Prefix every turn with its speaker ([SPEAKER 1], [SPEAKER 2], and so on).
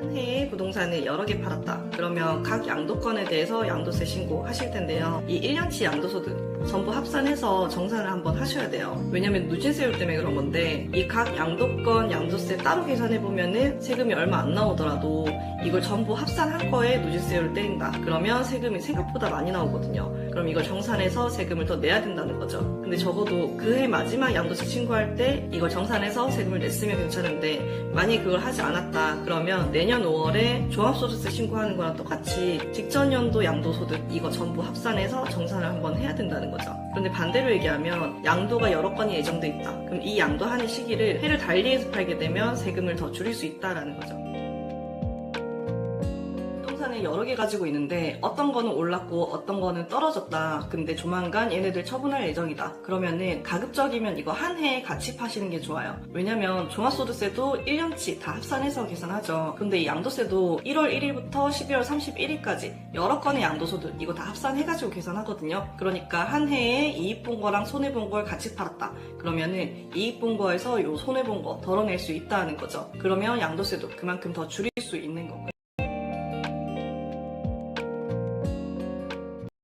[SPEAKER 1] 한 해에 부동산을 여러 개 팔았다. 그러면 각 양도건에 대해서 양도세 신고하실 텐데요. 이 1년치 양도소득 전부 합산해서 정산을 한번 하셔야 돼요. 왜냐면 누진세율 때문에 그런 건데 이 각 양도건 양도세 따로 계산해 보면은 세금이 얼마 안 나오더라도 이걸 전부 합산한 거에 누진세율을 때린다. 그러면 세금이 생각보다 많이 나오거든요. 그럼 이걸 정산해서 세금을 더 내야 된다는 거죠. 근데 적어도 그해 마지막 양도세 신고할 때 이걸 정산해서 세금을 냈으면 괜찮은데 만약에 그걸 하지 않았다 그러면 내년 5월에 종합소득세 신고하는 거랑 똑같이 직전 연도 양도소득 이거 전부 합산해서 정산을 한번 해야 된다는 거죠. 그런데 반대로 얘기하면 양도가 여러 건이 예정돼 있다. 그럼 이 양도하는 시기를 해를 달리해서 팔게 되면 세금을 더 줄일 수 있다라는 거죠. 부동산을 여러 개 가지고 있는데 어떤 거는 올랐고 어떤 거는 떨어졌다. 근데 조만간 얘네들 처분할 예정이다. 그러면은 가급적이면 이거 한 해에 같이 파시는 게 좋아요. 왜냐면 종합소득세도 1년치 다 합산해서 계산하죠. 근데 이 양도세도 1월 1일부터 12월 31일까지 여러 건의 양도소득 이거 다 합산해가지고 계산하거든요. 그러니까 한 해에 이익 본 거랑 손해 본 걸 같이 팔았다. 그러면은 이익 본 거에서 요 손해 본 거 덜어낼 수 있다는 거죠. 그러면 양도세도 그만큼 더 줄일 수 있는 거고요.